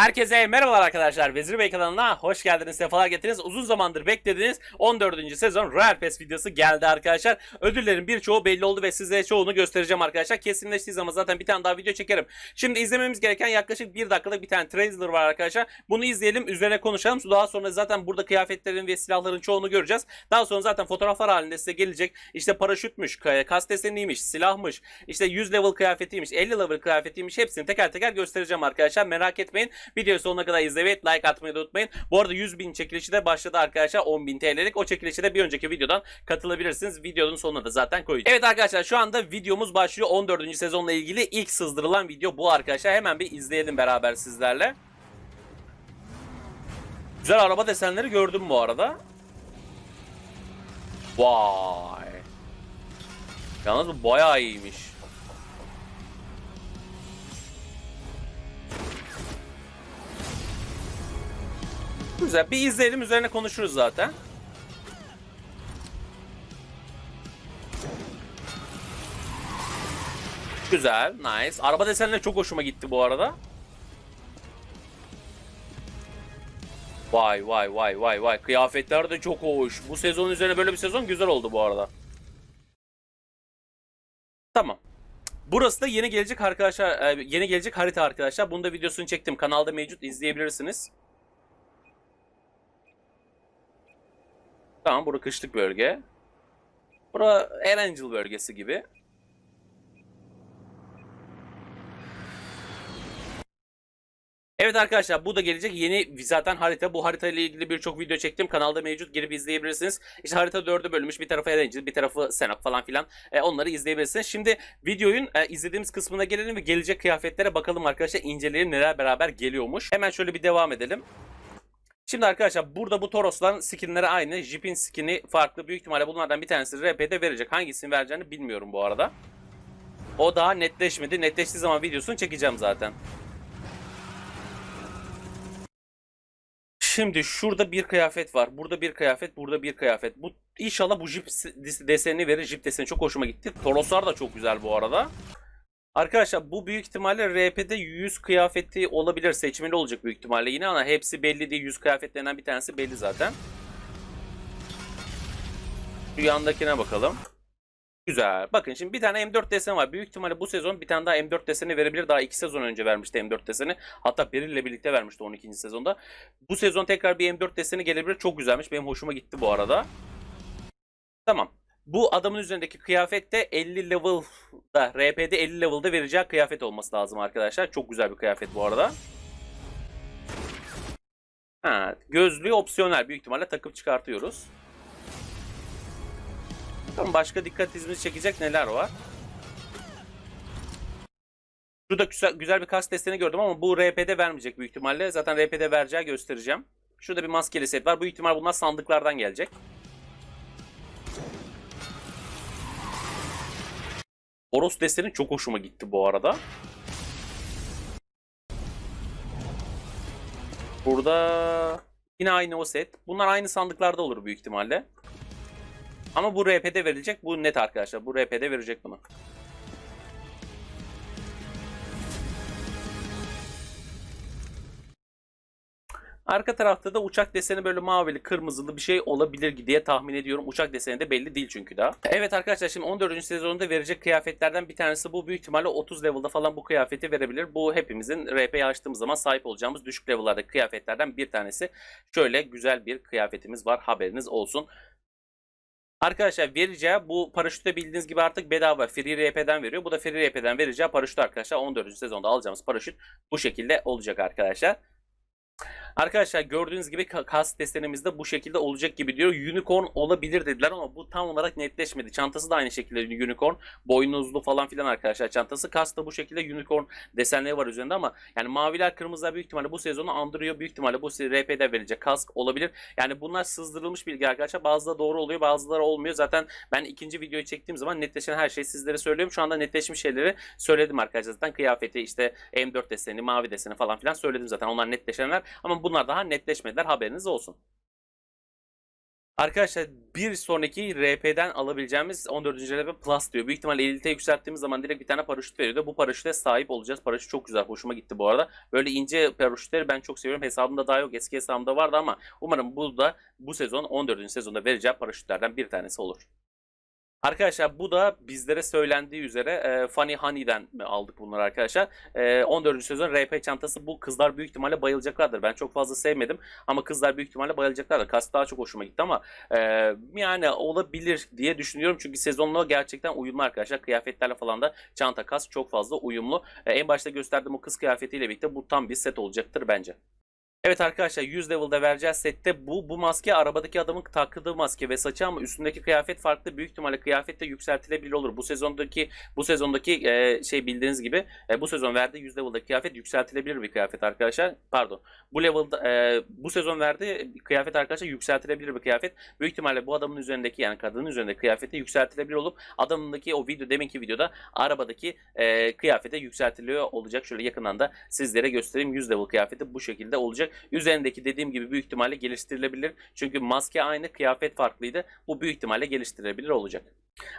Herkese merhabalar arkadaşlar. Vezir Bey kanalına hoş geldiniz. Sefalar getirdiniz. Uzun zamandır beklediğiniz 14. sezon Royal Pass videosu geldi arkadaşlar. Ödüllerin birçoğu belli oldu ve size çoğunu göstereceğim arkadaşlar. Kesinleştiği zaman zaten bir tane daha video çekerim. Şimdi izlememiz gereken yaklaşık bir dakikalık bir tane trailer var arkadaşlar. Bunu izleyelim, üzerine konuşalım. Daha sonra zaten burada kıyafetlerin ve silahların çoğunu göreceğiz. Daha sonra zaten fotoğraflar halinde size gelecek. İşte paraşütmüş, kas deseniymiş, silahmış, işte 100 level kıyafetiymiş, 50 level kıyafetiymiş. Hepsini teker teker göstereceğim arkadaşlar. Merak etmeyin. Videoyu sonuna kadar izlemeyi, like atmayı da unutmayın. Bu arada 100 bin çekilişi de başladı arkadaşlar. 10 bin TL'lik. O çekilişe de bir önceki videodan katılabilirsiniz. Videonun sonuna da zaten koyacağım. Evet arkadaşlar şu anda videomuz başlıyor. 14. sezonla ilgili ilk sızdırılan video bu arkadaşlar. Hemen bir izleyelim beraber sizlerle. Güzel araba desenleri gördüm bu arada. Vay. Yalnız bu bayağı iyiymiş. Güzel. Bir izleyelim üzerine konuşuruz zaten. Güzel. Nice. Araba desenleri çok hoşuma gitti bu arada. Vay vay vay vay vay. Kıyafetler de çok hoş. Bu sezon üzerine böyle bir sezon güzel oldu bu arada. Tamam. Burası da yeni gelecek arkadaşlar, e, yeni gelecek harita arkadaşlar. Bunu da videosunu çektim. Kanalda mevcut izleyebilirsiniz. Tamam, burası kışlık bölge. Bura Erangel bölgesi gibi. Evet arkadaşlar bu da gelecek yeni zaten harita. Bu harita ile ilgili birçok video çektim. Kanalda mevcut girip izleyebilirsiniz. İşte harita 4'e bölünmüş. Bir tarafı Erangel, bir tarafı Senap falan filan. E, onları izleyebilirsiniz. Şimdi videoyun e, izlediğimiz kısmına gelelim ve gelecek kıyafetlere bakalım arkadaşlar. inceleyelim neler beraber geliyormuş. Hemen şöyle bir devam edelim. Şimdi arkadaşlar burada bu Toros'ların skinleri aynı. Jeep'in skini farklı. Büyük ihtimalle bunlardan bir tanesi RP'de verecek. Hangisini vereceğini bilmiyorum bu arada. O daha netleşmedi. Netleştiği zaman videosunu çekeceğim zaten. Şimdi şurada bir kıyafet var. Burada bir kıyafet, burada bir kıyafet. Bu inşallah bu Jeep desenini verir. Jeep deseni çok hoşuma gitti. Toroslar da çok güzel bu arada. Arkadaşlar bu büyük ihtimalle RP'de 100 kıyafeti olabilir. Seçmeli olacak büyük ihtimalle yine ama hepsi belli değil. 100 kıyafetlerinden bir tanesi belli zaten. Şu yandakine bakalım. Güzel. Bakın şimdi bir tane M4 deseni var. Büyük ihtimalle bu sezon bir tane daha M4 deseni verebilir. Daha 2 sezon önce vermişti M4 deseni. Hatta biriyle birlikte vermişti 12. sezonda. Bu sezon tekrar bir M4 deseni gelebilir. Çok güzelmiş. Benim hoşuma gitti bu arada. Tamam. Bu adamın üzerindeki kıyafet de 50 level'da, RP'de 50 level'da vereceği kıyafet olması lazım arkadaşlar. Çok güzel bir kıyafet bu arada. Ha, gözlüğü opsiyonel. Büyük ihtimalle takıp çıkartıyoruz. Bakalım başka dikkatinizi çekecek neler var. Şurada güzel, güzel bir kas desteni gördüm ama bu RP'de vermeyecek büyük ihtimalle. Zaten RP'de vereceği göstereceğim. Şurada bir maskeli set var. Büyük ihtimal bunlar sandıklardan gelecek. Oros deseni çok hoşuma gitti bu arada. Burada yine aynı o set. Bunlar aynı sandıklarda olur büyük ihtimalle. Ama bu RP'de verilecek. Bu net arkadaşlar. Bu RP'de verecek bunu. Arka tarafta da uçak deseni böyle mavili, kırmızılı bir şey olabilir diye tahmin ediyorum. Uçak deseni de belli değil çünkü daha. Evet arkadaşlar şimdi 14. sezonunda verecek kıyafetlerden bir tanesi bu. Büyük ihtimalle 30 level'da falan bu kıyafeti verebilir. Bu hepimizin RP'yi açtığımız zaman sahip olacağımız düşük level'lardaki kıyafetlerden bir tanesi. Şöyle güzel bir kıyafetimiz var. Haberiniz olsun. Arkadaşlar vereceği bu paraşütte bildiğiniz gibi artık bedava Free RP'den veriyor. Bu da Free RP'den vereceği paraşüt arkadaşlar 14. sezonda alacağımız paraşüt bu şekilde olacak arkadaşlar. Arkadaşlar gördüğünüz gibi kas desenimizde bu şekilde olacak gibi diyor. Unicorn olabilir dediler ama bu tam olarak netleşmedi. Çantası da aynı şekilde unicorn. Boynuzlu falan filan arkadaşlar çantası. Kas da bu şekilde unicorn desenleri var üzerinde ama yani maviler kırmızılar büyük ihtimalle bu sezonu andırıyor. Büyük ihtimalle bu RP'de verecek kask olabilir. Yani bunlar sızdırılmış bilgi arkadaşlar. Bazıları doğru oluyor bazıları olmuyor. Zaten ben ikinci videoyu çektiğim zaman netleşen her şeyi sizlere söylüyorum. Şu anda netleşmiş şeyleri söyledim arkadaşlar. Zaten kıyafeti işte M4 deseni, mavi deseni falan filan söyledim zaten. Onlar netleşenler ama bunlar daha netleşmediler haberiniz olsun. Arkadaşlar bir sonraki RP'den alabileceğimiz 14. RP Plus diyor. Büyük ihtimalle Elite'ye yükselttiğimiz zaman direkt bir tane paraşüt veriyordu. Bu paraşüte sahip olacağız. Paraşüt çok güzel. Hoşuma gitti bu arada. Böyle ince paraşütleri ben çok seviyorum. Hesabımda daha yok. Eski hesabımda vardı ama umarım bu da bu sezon 14. sezonda vereceğim paraşütlerden bir tanesi olur. Arkadaşlar bu da bizlere söylendiği üzere e, Funny Honey'den aldık bunları arkadaşlar. E, 14. sezon RP çantası bu kızlar büyük ihtimalle bayılacaklardır. Ben çok fazla sevmedim ama kızlar büyük ihtimalle bayılacaklardır. Kas daha çok hoşuma gitti ama e, yani olabilir diye düşünüyorum. Çünkü sezonla gerçekten uyumlu arkadaşlar. Kıyafetlerle falan da çanta kas çok fazla uyumlu. E, en başta gösterdiğim o kız kıyafetiyle birlikte bu tam bir set olacaktır bence. Evet arkadaşlar 100 level'da vereceğiz sette bu bu maske arabadaki adamın taktığı maske ve saçı ama üstündeki kıyafet farklı büyük ihtimalle kıyafet de yükseltilebilir olur. Bu sezondaki bu sezondaki e, şey bildiğiniz gibi e, bu sezon verdiği 100 level'daki kıyafet yükseltilebilir bir kıyafet arkadaşlar. Pardon. Bu level'da e, bu sezon verdiği kıyafet arkadaşlar yükseltilebilir bir kıyafet. Büyük ihtimalle bu adamın üzerindeki yani kadının üzerindeki kıyafeti yükseltilebilir olup adamındaki o video deminki videoda arabadaki e, kıyafete yükseltiliyor olacak. Şöyle yakından da sizlere göstereyim. 100 level kıyafeti bu şekilde olacak. Üzerindeki dediğim gibi büyük ihtimalle geliştirilebilir. Çünkü maske aynı, kıyafet farklıydı. Bu büyük ihtimalle geliştirilebilir olacak.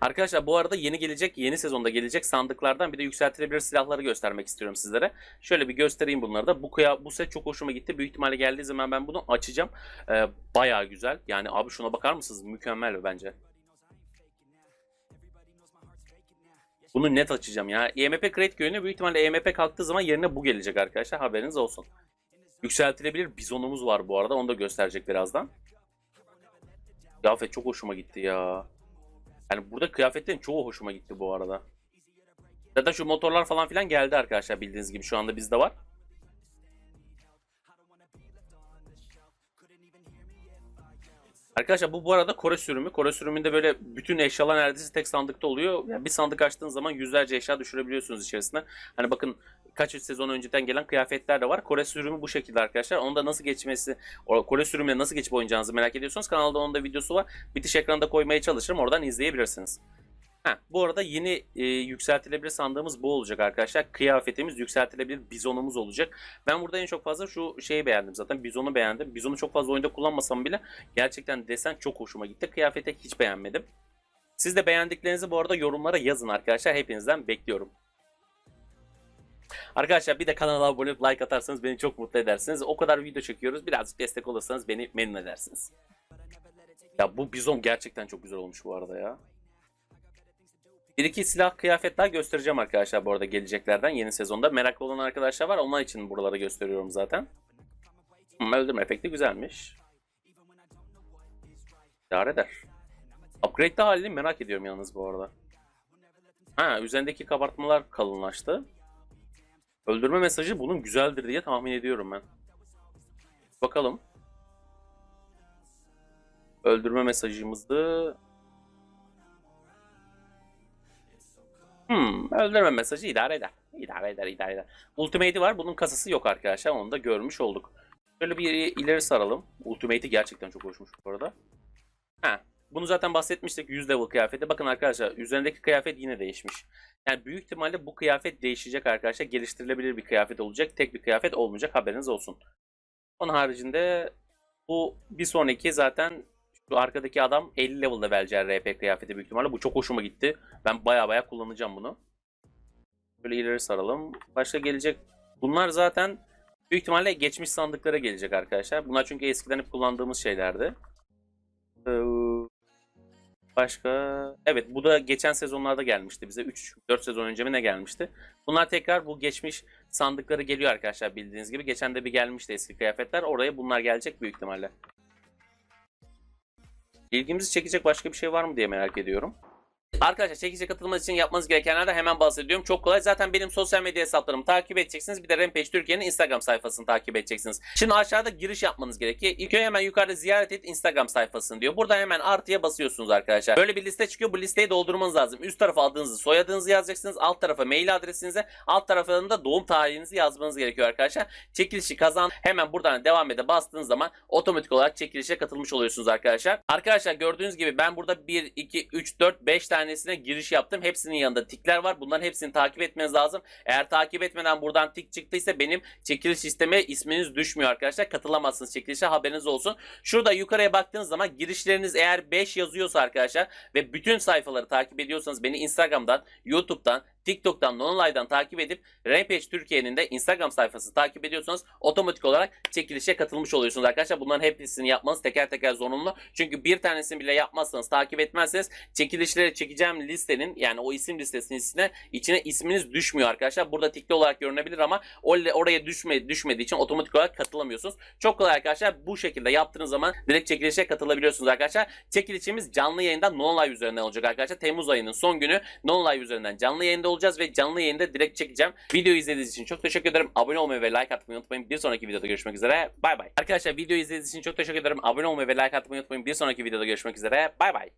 Arkadaşlar bu arada yeni gelecek, yeni sezonda gelecek sandıklardan bir de yükseltilebilir silahları göstermek istiyorum sizlere. Şöyle bir göstereyim bunları da. Bu kıya, bu set çok hoşuma gitti. Büyük ihtimalle geldiği zaman ben bunu açacağım. Ee, bayağı güzel. Yani abi şuna bakar mısınız? Mükemmel bence. Bunu net açacağım ya. EMP Crate Köyü'ne büyük ihtimalle EMP kalktığı zaman yerine bu gelecek arkadaşlar. Haberiniz olsun. Yükseltilebilir bizonumuz var bu arada. Onu da gösterecek birazdan. Kıyafet çok hoşuma gitti ya. Yani burada kıyafetlerin çoğu hoşuma gitti bu arada. Zaten şu motorlar falan filan geldi arkadaşlar bildiğiniz gibi şu anda bizde var. Arkadaşlar bu bu arada Kore sürümü. Kore sürümünde böyle bütün eşyalar neredeyse tek sandıkta oluyor. Yani bir sandık açtığın zaman yüzlerce eşya düşürebiliyorsunuz içerisine. Hani bakın kaç sezon önceden gelen kıyafetler de var. Kore sürümü bu şekilde arkadaşlar. Onu da nasıl geçmesi, Kore sürümüne nasıl geçip oynayacağınızı merak ediyorsanız kanalda onun da videosu var. Bitiş ekranda koymaya çalışırım. Oradan izleyebilirsiniz. Ha, bu arada yeni e, yükseltilebilir sandığımız bu olacak arkadaşlar. Kıyafetimiz yükseltilebilir bizonumuz olacak. Ben burada en çok fazla şu şeyi beğendim zaten. Bizonu beğendim. Bizonu çok fazla oyunda kullanmasam bile gerçekten desen çok hoşuma gitti. Kıyafete hiç beğenmedim. Siz de beğendiklerinizi bu arada yorumlara yazın arkadaşlar. Hepinizden bekliyorum. Arkadaşlar bir de kanala abone olup like atarsanız beni çok mutlu edersiniz. O kadar video çekiyoruz. Birazcık destek olursanız beni memnun edersiniz. Ya bu bizon gerçekten çok güzel olmuş bu arada ya. Bir iki silah kıyafetler göstereceğim arkadaşlar bu arada geleceklerden yeni sezonda. Meraklı olan arkadaşlar var. Onlar için buraları gösteriyorum zaten. Hmm, öldürme efekti güzelmiş. İdare eder. Upgrade'de halini merak ediyorum yalnız bu arada. Ha üzerindeki kabartmalar kalınlaştı. Öldürme mesajı bunun güzeldir diye tahmin ediyorum ben. Bakalım. Öldürme mesajımızdı. Hmm, öldürme mesajı idare eder. İdare eder, idare eder. Ultimate'i var. Bunun kasası yok arkadaşlar. Onu da görmüş olduk. Şöyle bir ileri saralım. Ultimate'i gerçekten çok hoşmuş bu arada. Ha, bunu zaten bahsetmiştik 100 level kıyafeti. Bakın arkadaşlar üzerindeki kıyafet yine değişmiş. Yani büyük ihtimalle bu kıyafet değişecek arkadaşlar. Geliştirilebilir bir kıyafet olacak. Tek bir kıyafet olmayacak haberiniz olsun. Onun haricinde bu bir sonraki zaten arkadaki adam 50 level'da vereceği RP kıyafeti büyük ihtimalle. Bu çok hoşuma gitti. Ben baya baya kullanacağım bunu. Böyle ileri saralım. Başka gelecek. Bunlar zaten büyük ihtimalle geçmiş sandıklara gelecek arkadaşlar. Bunlar çünkü eskiden hep kullandığımız şeylerdi. Ee, Başka? Evet bu da geçen sezonlarda gelmişti bize. 3-4 sezon önce mi ne gelmişti? Bunlar tekrar bu geçmiş sandıkları geliyor arkadaşlar bildiğiniz gibi. Geçen de bir gelmişti eski kıyafetler. Oraya bunlar gelecek büyük ihtimalle. İlgimizi çekecek başka bir şey var mı diye merak ediyorum. Arkadaşlar çekice katılmanız için yapmanız gerekenlerden hemen bahsediyorum. Çok kolay. Zaten benim sosyal medya hesaplarımı takip edeceksiniz. Bir de Rampage Türkiye'nin Instagram sayfasını takip edeceksiniz. Şimdi aşağıda giriş yapmanız gerekiyor. İlk önce hemen yukarıda ziyaret et Instagram sayfasını diyor. Burada hemen artıya basıyorsunuz arkadaşlar. Böyle bir liste çıkıyor. Bu listeyi doldurmanız lazım. Üst tarafa adınızı, soyadınızı yazacaksınız. Alt tarafa mail adresinizi, alt tarafa da doğum tarihinizi yazmanız gerekiyor arkadaşlar. Çekilişi kazan. Hemen buradan devam ede bastığınız zaman otomatik olarak çekilişe katılmış oluyorsunuz arkadaşlar. Arkadaşlar gördüğünüz gibi ben burada 1, 2, 3, 4, 5 tane tanesine giriş yaptım. Hepsinin yanında tikler var. Bunların hepsini takip etmeniz lazım. Eğer takip etmeden buradan tik çıktıysa benim çekiliş sisteme isminiz düşmüyor arkadaşlar. Katılamazsınız çekilişe haberiniz olsun. Şurada yukarıya baktığınız zaman girişleriniz eğer 5 yazıyorsa arkadaşlar ve bütün sayfaları takip ediyorsanız beni Instagram'dan, YouTube'dan, TikTok'tan, Nonolive'dan takip edip Rampage Türkiye'nin de Instagram sayfasını takip ediyorsanız otomatik olarak çekilişe katılmış oluyorsunuz arkadaşlar. Bunların hepsini yapmanız teker teker zorunlu. Çünkü bir tanesini bile yapmazsanız, takip etmezseniz çekilişleri çekeceğim listenin yani o isim listesinin içine, içine isminiz düşmüyor arkadaşlar. Burada tikli olarak görünebilir ama oraya düşme, düşmediği için otomatik olarak katılamıyorsunuz. Çok kolay arkadaşlar. Bu şekilde yaptığınız zaman direkt çekilişe katılabiliyorsunuz arkadaşlar. Çekilişimiz canlı yayında Non-Live üzerinden olacak arkadaşlar. Temmuz ayının son günü Non-Live üzerinden canlı yayında olacağız ve canlı yayında direkt çekeceğim. Videoyu izlediğiniz için çok teşekkür ederim. Abone olmayı ve like atmayı unutmayın. Bir sonraki videoda görüşmek üzere. Bay bay. Arkadaşlar videoyu izlediğiniz için çok teşekkür ederim. Abone olmayı ve like atmayı unutmayın. Bir sonraki videoda görüşmek üzere. Bay bay.